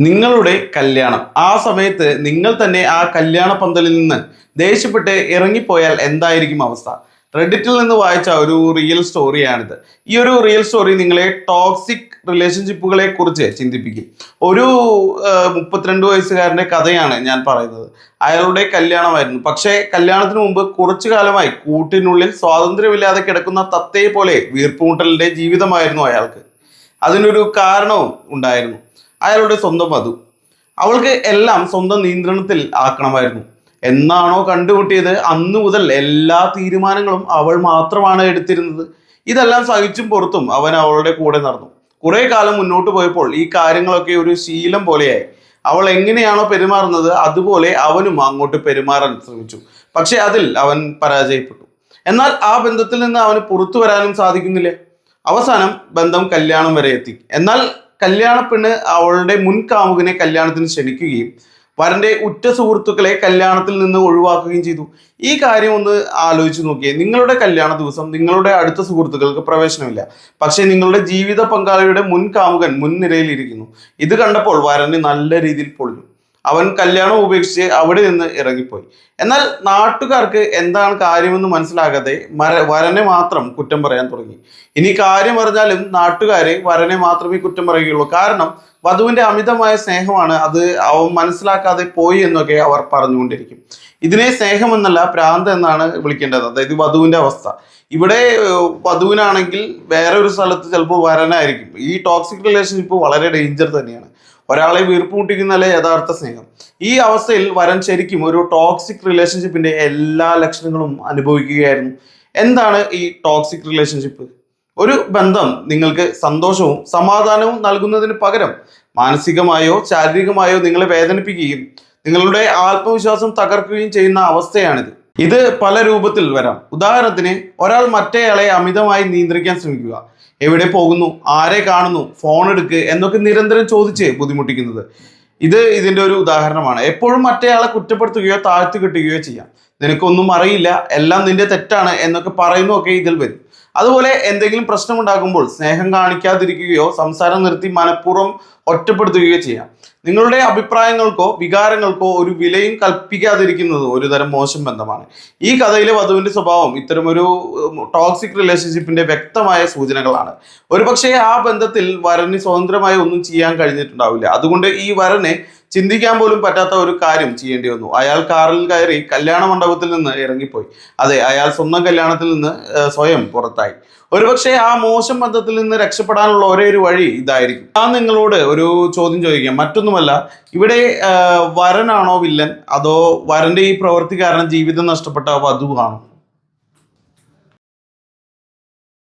നിങ്ങളുടെ കല്യാണം. ആ സമയത്ത് നിങ്ങൾ തന്നെ ആ കല്യാണ പന്തലിൽ നിന്ന് ദേഷ്യപ്പെട്ട് ഇറങ്ങിപ്പോയാൽ എന്തായിരിക്കും അവസ്ഥ? റെഡിറ്റിൽ നിന്ന് വായിച്ച ഒരു റിയൽ സ്റ്റോറിയാണിത് ഈ ഒരു റിയൽ സ്റ്റോറി നിങ്ങളെ ടോക്സിക് റിലേഷൻഷിപ്പുകളെ കുറിച്ച് ചിന്തിപ്പിക്കും. ഒരു മുപ്പത്തിരണ്ട് വയസ്സുകാരന്റെ കഥയാണ് ഞാൻ പറയുന്നത്. അയാളുടെ കല്യാണമായിരുന്നു. പക്ഷേ കല്യാണത്തിന് മുമ്പ് കുറച്ചു കാലമായി കൂട്ടിനുള്ളിൽ സ്വാതന്ത്ര്യമില്ലാതെ കിടക്കുന്ന തത്തയെ പോലെ വീർപ്പുമുട്ടലിന്റെ ജീവിതമായിരുന്നു അയാൾക്ക്. അതിനൊരു കാരണവും ഉണ്ടായിരുന്നു. അയാളുടെ സ്വന്തം വധു. അവൾക്ക് എല്ലാം സ്വന്തം നിയന്ത്രണത്തിൽ ആക്കണമായിരുന്നു. എന്നാണോ കണ്ടുമുട്ടിയത്? അന്നു മുതൽ എല്ലാ തീരുമാനങ്ങളും അവൾ മാത്രമാണ് എടുത്തിരുന്നത്. ഇതെല്ലാം സഹിച്ചും പുറത്തും അവൻ അവളുടെ കൂടെ നടന്നു. കുറേ കാലം മുന്നോട്ട് പോയപ്പോൾ ഈ കാര്യങ്ങളൊക്കെ ഒരു ശീലം പോലെയായി. അവൾ എങ്ങനെയാണോ പെരുമാറുന്നത് അതുപോലെ അവനും അങ്ങോട്ട് പെരുമാറാൻ ശ്രമിച്ചു. പക്ഷെ അതിൽ അവൻ പരാജയപ്പെട്ടു. എന്നാൽ ആ ബന്ധത്തിൽ നിന്ന് അവന് പുറത്തു വരാനും സാധിക്കുന്നില്ല. അവസാനം ബന്ധം കല്യാണം വരെ എത്തി. എന്നാൽ കല്യാണ പെണ്ണ് അവളുടെ മുൻ കാമുകനെ കല്യാണത്തിന് ക്ഷണിക്കുകയും വരന്റെ ഉറ്റ സുഹൃത്തുക്കളെ കല്യാണത്തിൽ നിന്ന് ഒഴിവാക്കുകയും ചെയ്തു. ഈ കാര്യം ഒന്ന് ആലോചിച്ച് നോക്കിയേ. നിങ്ങളുടെ കല്യാണ ദിവസം നിങ്ങളുടെ അടുത്ത സുഹൃത്തുക്കൾക്ക് പ്രവേശനമില്ല. പക്ഷേ നിങ്ങളുടെ ജീവിത പങ്കാളിയുടെ മുൻ കാമുകൻ മുൻനിരയിലിരിക്കുന്നു. ഇത് കണ്ടപ്പോൾ വരന് നല്ല രീതിയിൽ പൊളിഞ്ഞു. അവൻ കല്യാണം ഉപേക്ഷിച്ച് അവിടെ നിന്ന് ഇറങ്ങിപ്പോയി. എന്നാൽ നാട്ടുകാർക്ക് എന്താണ് കാര്യമെന്ന് മനസ്സിലാകാതെ മര വരനെ മാത്രം കുറ്റം പറയാൻ തുടങ്ങി. ഇനി കാര്യം പറഞ്ഞാലും നാട്ടുകാരെ വരനെ മാത്രമേ കുറ്റം പറയുകയുള്ളൂ. കാരണം വധുവിന്റെ അമിതമായ സ്നേഹമാണ് അത് അവൻ മനസ്സിലാക്കാതെ പോയി എന്നൊക്കെ അവർ പറഞ്ഞുകൊണ്ടിരിക്കും. ഇതിനെ സ്നേഹമെന്നല്ല പ്രാന്ത് എന്നാണ് വിളിക്കേണ്ടത്. അതായത് വധുവിന്റെ അവസ്ഥ. ഇവിടെ വധുവിനാണെങ്കിൽ വേറെ ഒരു സ്ഥലത്ത് ചിലപ്പോൾ വരനായിരിക്കും. ഈ ടോക്സിക് റിലേഷൻഷിപ്പ് വളരെ ഡേഞ്ചർ തന്നെയാണ്. ഒരാളെ വീർപ്പുമുട്ടിക്കുന്നതല്ലേ യഥാർത്ഥ സ്നേഹം? ഈ അവസ്ഥയിൽ വരൻ ശരിക്കും ഒരു ടോക്സിക് റിലേഷൻഷിപ്പിന്റെ എല്ലാ ലക്ഷണങ്ങളും അനുഭവിക്കുകയായിരുന്നു. എന്താണ് ഈ ടോക്സിക് റിലേഷൻഷിപ്പ് ഒരു ബന്ധം നിങ്ങൾക്ക് സന്തോഷവും സമാധാനവും നൽകുന്നതിന് പകരം മാനസികമായോ ശാരീരികമായോ നിങ്ങളെ വേദനിപ്പിക്കുകയും നിങ്ങളുടെ ആത്മവിശ്വാസം തകർക്കുകയും ചെയ്യുന്ന അവസ്ഥയാണിത്. ഇത് പല രൂപത്തിൽ വരാം. ഉദാഹരണത്തിന് ഒരാൾ മറ്റേയാളെ അമിതമായി നിയന്ത്രിക്കാൻ ശ്രമിക്കുക. എവിടെ പോകുന്നു? ആരെ കാണുന്നു? ഫോൺ എടുക്ക് എന്നൊക്കെ നിരന്തരം ചോദിച്ച് ബുദ്ധിമുട്ടിക്കുന്നത്. ഇത് ഇതിന്റെ ഒരു ഉദാഹരണമാണ്. എപ്പോഴും മറ്റേയാളെ കുറ്റപ്പെടുത്തുകയോ താഴ്ത്തി കെട്ടുകയോ ചെയ്യാം. നിനക്കൊന്നും അറിയില്ല എല്ലാം നിന്റെ തെറ്റാണ് എന്നൊക്കെ പറയുന്നതൊക്കെ ഇതിൽ വരും. അതുപോലെ എന്തെങ്കിലും പ്രശ്നമുണ്ടാകുമ്പോൾ സ്നേഹം കാണിക്കാതിരിക്കുകയോ സംസാരം നിർത്തി മനഃപൂർവം ഒറ്റപ്പെടുത്തുകയോ ചെയ്യാം. നിങ്ങളുടെ അഭിപ്രായങ്ങൾക്കോ വികാരങ്ങൾക്കോ ഒരു വിലയും കൽപ്പിക്കാതിരിക്കുന്നത് ഒരു തരം മോശം ബന്ധമാണ്. ഈ കഥയിലെ വധുവിന്റെ സ്വഭാവം ഇത്തരമൊരു ടോക്സിക് റിലേഷൻഷിപ്പിന്റെ വ്യക്തമായ സൂചനകളാണ്. ഒരുപക്ഷെ ആ ബന്ധത്തിൽ വരന് സ്വതന്ത്രമായി ഒന്നും ചെയ്യാൻ കഴിഞ്ഞിട്ടുണ്ടാവില്ല. അതുകൊണ്ട് ഈ വരനെ ചിന്തിക്കാൻ പോലും പറ്റാത്ത ഒരു കാര്യം ചെയ്യേണ്ടി വന്നു. അയാൾ കാറിൽ കയറി കല്യാണ മണ്ഡപത്തിൽ നിന്ന് ഇറങ്ങിപ്പോയി. അതെ അയാൾ സ്വന്തം കല്യാണത്തിൽ നിന്ന് സ്വയം പുറത്തായി. ഒരുപക്ഷെ ആ മോശം ബന്ധത്തിൽ നിന്ന് രക്ഷപ്പെടാനുള്ള ഒരേ ഒരു വഴി ഇതായിരിക്കും. ഞാൻ നിങ്ങളോട് ഒരു ചോദ്യം ചോദിക്കാം. മറ്റൊന്നുമല്ല ഇവിടെ വരനാണോ വില്ലൻ? അതോ വരന്റെ ഈ പ്രവൃത്തി കാരണം ജീവിതം നഷ്ടപ്പെട്ട വധുവാണോ?